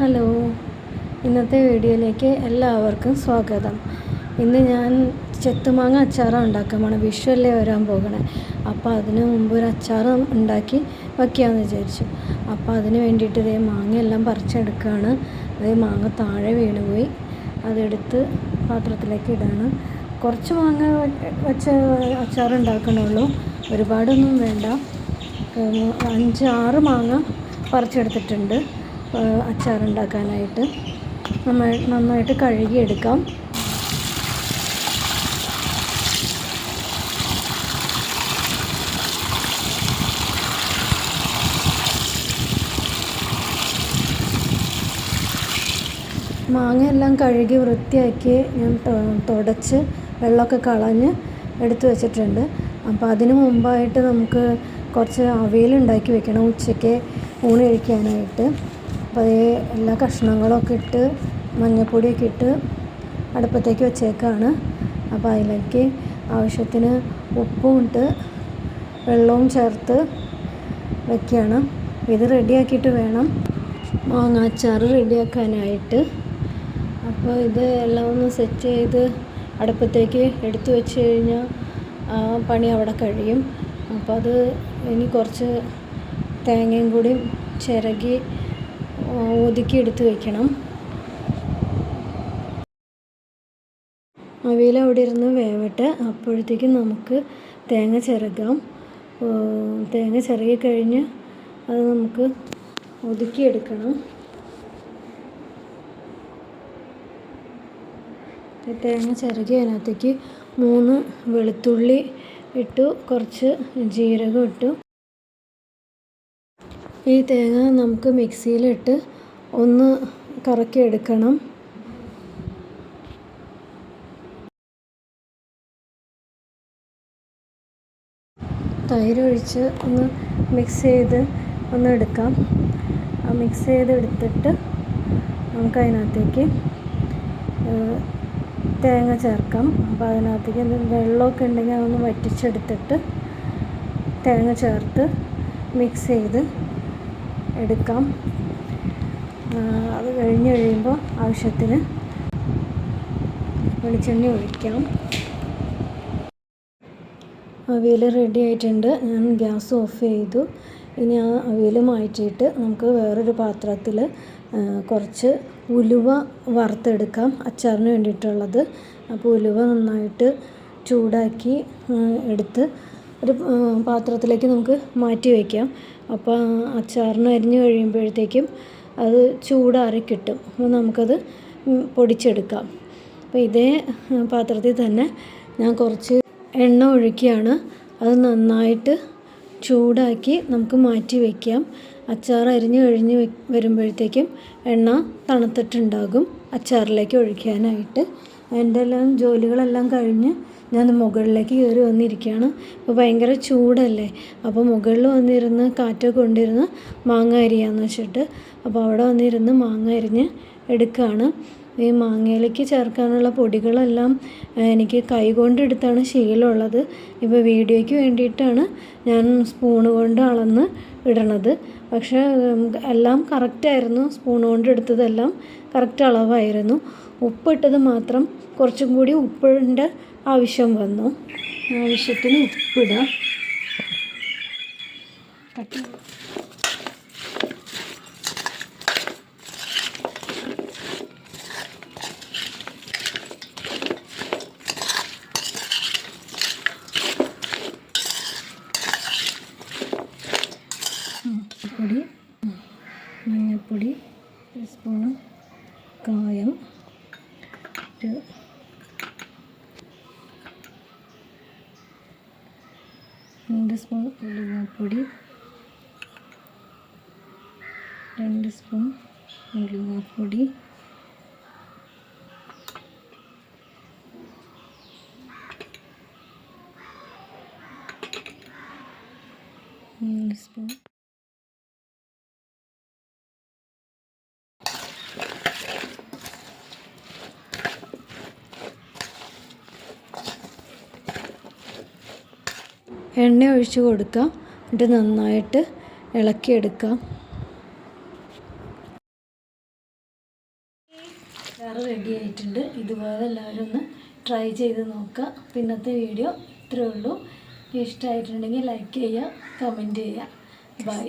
Hello. ഇന്നത്തെ വീഡിയോയിലേക്ക് എല്ലാവർക്കും സ്വാഗതം. ഇന്ന് ഞാൻ ചെത്തുമാങ്ങ അച്ചാറാണ് ഉണ്ടാക്കാൻ പോണത് വിഷുവല്ലേ വരാൻ പോകണേ. അപ്പോൾ അതിന് മുമ്പ് ഒരു അച്ചാർ ഉണ്ടാക്കി വയ്ക്കാമെന്ന് വിചാരിച്ചു. അപ്പോൾ അതിന് വേണ്ടിയിട്ട് ഇതേ മാങ്ങയെല്ലാം പറിച്ചെടുക്കുകയാണ് അതേ മാങ്ങ താഴെ വീണുപോയി. അതെടുത്ത് പാത്രത്തിലേക്ക് ഇടാണ്. കുറച്ച് മാങ്ങ വെച്ച് അച്ചാർ ഉണ്ടാക്കണുള്ളൂ. ഒരുപാടൊന്നും വേണ്ട. അഞ്ച് ആറ് മാങ്ങ പറിച്ചെടുത്തിട്ടുണ്ട്. അച്ചാറുണ്ടാക്കാനായിട്ട് നന്നായി നന്നായിട്ട് കഴുകിയെടുക്കാം. മാങ്ങയെല്ലാം കഴുകി വൃത്തിയാക്കി ഞാൻ തുടച്ച് വെള്ളമൊക്കെ കളഞ്ഞ് എടുത്തു വെച്ചിട്ടുണ്ട്. അപ്പോൾ അതിന് മുമ്പായിട്ട് നമുക്ക് കുറച്ച് അവിയൽ ഉണ്ടാക്കി വെക്കണം ഉച്ചയ്ക്ക് ഊണ് കഴിക്കാനായിട്ട്. അപ്പോൾ അതേ എല്ലാ കഷ്ണങ്ങളൊക്കെ ഇട്ട് മഞ്ഞൾപ്പൊടിയൊക്കെ ഇട്ട് അടുപ്പത്തേക്ക് വെച്ചേക്കാണ്. അപ്പോൾ അതിലേക്ക് ആവശ്യത്തിന് ഉപ്പും ഇട്ട് വെള്ളവും ചേർത്ത് വെക്കുകയാണ്. ഇത് റെഡിയാക്കിയിട്ട് വേണം മാങ്ങാച്ചാർ റെഡിയാക്കാനായിട്ട്. അപ്പോൾ ഇത് എല്ലാം ഒന്ന് സെറ്റ് ചെയ്ത് അടുപ്പത്തേക്ക് എടുത്തു വെച്ച് കഴിഞ്ഞാൽ ആ പണി അവിടെ കഴിയും. അപ്പോൾ അത് ഇനി കുറച്ച് തേങ്ങയും കൂടി ചിരകി ഒതുക്കി എടുത്ത് വയ്ക്കണം അവയിൽ അവിടെ ഇരുന്ന് വേവട്ടെ. അപ്പോഴത്തേക്കും നമുക്ക് തേങ്ങ ചിരകാം. തേങ്ങ ചിരകി കഴിഞ്ഞ് അത് നമുക്ക് ഒതുക്കിയെടുക്കണം തേങ്ങ ചിരകി അതിനകത്തേക്ക് മൂന്ന് വെളുത്തുള്ളി ഇട്ടു. കുറച്ച് ജീരകം ഇട്ടു. ഈ തേങ്ങ നമുക്ക് മിക്സിയിലിട്ട് ഒന്ന് കറക്കി എടുക്കണം തൈര് ഒഴിച്ച് ഒന്ന് മിക്സ് ചെയ്ത് ഒന്ന് എടുക്കാം. മിക്സ് ചെയ്ത് നമുക്ക് അതിനകത്തേക്ക് തേങ്ങ ചേർക്കാം. അപ്പോൾ അതിനകത്തേക്ക് എന്തെങ്കിലും വെള്ളമൊക്കെ ഉണ്ടെങ്കിൽ അതൊന്ന് വറ്റിച്ചെടുത്തിട്ട് തേങ്ങ ചേർത്ത് മിക്സ് ചെയ്ത് എടുക്കാം. അത് കഴിഞ്ഞ് കഴിയുമ്പോൾ ആവശ്യത്തിന് വെളിച്ചെണ്ണ ഒഴിക്കാം. അവിയൽ റെഡി ആയിട്ടുണ്ട്. ഞാൻ ഗ്യാസ് ഓഫ് ചെയ്തു. ഇനി ആ അവിയൽ മാറ്റിയിട്ട് നമുക്ക് വേറൊരു പാത്രത്തിൽ കുറച്ച് ഉലുവ വറുത്തെടുക്കാം. അച്ചാറിന് വേണ്ടിയിട്ടുള്ളത്. അപ്പോൾ ഉലുവ നന്നായിട്ട് ചൂടാക്കി എടുത്ത് ഒരു പാത്രത്തിലേക്ക് നമുക്ക് മാറ്റി വയ്ക്കാം. അപ്പോൾ അച്ചാറിന് അരിഞ്ഞ് കഴിയുമ്പോഴത്തേക്കും അത് ചൂടാറി കിട്ടും. അപ്പോൾ നമുക്കത് പൊടിച്ചെടുക്കാം. അപ്പോൾ ഇതേ പാത്രത്തിൽ തന്നെ ഞാൻ കുറച്ച് എണ്ണ ഒഴിക്കുകയാണ്. അത് നന്നായിട്ട് ചൂടാക്കി നമുക്ക് മാറ്റി വയ്ക്കാം. അച്ചാർ അരിഞ്ഞ് കഴിഞ്ഞ് വരുമ്പോഴത്തേക്കും എണ്ണ തണുത്തിട്ടുണ്ടാകും. അച്ചാറിലേക്ക് ഒഴിക്കാനായിട്ട്. എന്റെ എല്ലാം ജോലികളെല്ലാം കഴിഞ്ഞ് ഞാൻ മുകളിലേക്ക് കയറി വന്നിരിക്കുകയാണ്. ഇപ്പോൾ ഭയങ്കര ചൂടല്ലേ? അപ്പോൾ മുകളിൽ വന്നിരുന്ന് കാറ്റൊക്കെ കൊണ്ടിരുന്ന് മാങ്ങ അരിയാന്ന് വെച്ചിട്ട് അപ്പോൾ അവിടെ വന്നിരുന്ന് മാങ്ങ അരിഞ്ഞ് എടുക്കുകയാണ്. ഈ മാങ്ങയിലേക്ക് ചേർക്കാനുള്ള പൊടികളെല്ലാം എനിക്ക് കൈകൊണ്ട് എടുത്താണ് ശീലമുള്ളത്. ഇപ്പോൾ വീഡിയോയ്ക്ക് വേണ്ടിയിട്ടാണ് ഞാൻ സ്പൂണ് കൊണ്ട് അളന്ന് ഇടണത്. പക്ഷേ എല്ലാം കറക്റ്റായിരുന്നു. സ്പൂൺ കൊണ്ട് എടുത്തതെല്ലാം കറക്റ്റ് അളവായിരുന്നു. ഉപ്പിട്ടത് മാത്രം കുറച്ചും കൂടി ഉപ്പിന്റെ ആവശ്യം വന്നു. ആവശ്യത്തിന് ഉപ്പിടാം. പൊടി മഞ്ഞൾപ്പൊടി ഒരു സ്പൂണ് കായം. ഒരു രണ്ട് സ്പൂൺ ഉലുവാപ്പൊടി. രണ്ട് സ്പൂൺ ഉലുവാപ്പൊടി. മൂന്ന് സ്പൂൺ എണ്ണ ഒഴിച്ച് കൊടുക്കുക എന്നിട്ട് നന്നായിട്ട് ഇളക്കിയെടുക്കാം. വേറെ റെഡി ആയിട്ടുണ്ട്. ഇതുപോലെ എല്ലാവരും ഒന്ന് ട്രൈ ചെയ്ത് നോക്കുക. പിന്നത്തെ വീഡിയോ ഇത്രയേ ഉള്ളൂ. ഇഷ്ടമായിട്ടുണ്ടെങ്കിൽ ലൈക്ക് ചെയ്യുക കമന്റ് ചെയ്യുക. ബൈ